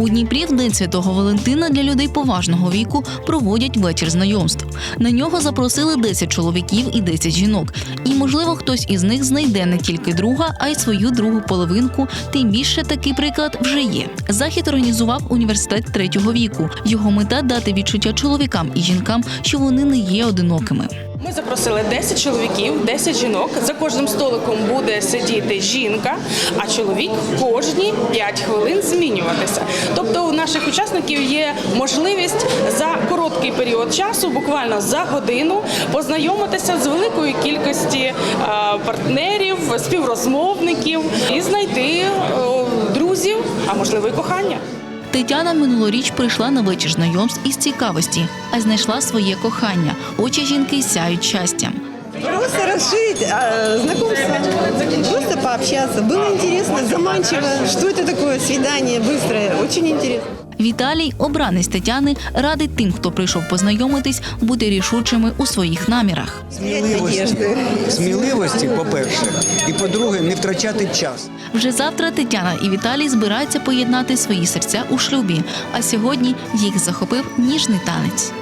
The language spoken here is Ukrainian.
У Дніпрі в День Святого Валентина для людей поважного віку проводять вечір знайомств. На нього запросили 10 чоловіків і 10 жінок. І, можливо, хтось із них знайде не тільки друга, а й свою другу половинку. Тим більше такий приклад вже є. Захід організував університет третього віку. Його мета дати відчуття чоловікам і жінкам, що вони не є одинокими. Ми запросили 10 чоловіків, 10 жінок. За кожним столиком буде сидіти жінка, а чоловік кожні 5 хвилин змінюватися. Тобто у наших учасників є можливість за короткий період часу, буквально за годину, познайомитися з великою кількості е, партнерів, співрозмовників і знайти е, друзів, а можливо і кохання. Тетяна минулоріч прийшла на вечір знайомств із цікавості, а знайшла своє кохання. Очі жінки сяють щастям. Просто расширить а, знакомство, просто пообщаться. Было интересно, заманчиво. Что это такое свидание быстрое? Очень интересно. Віталій, обранець Тетяни, радить тим, хто прийшов познайомитись, бути рішучими у своїх намірах. Сміливості, сміливості, по-перше, і по-друге, не втрачати час. Вже завтра Тетяна і Віталій збираються поєднати свої серця у шлюбі. А сьогодні їх захопив ніжний танець.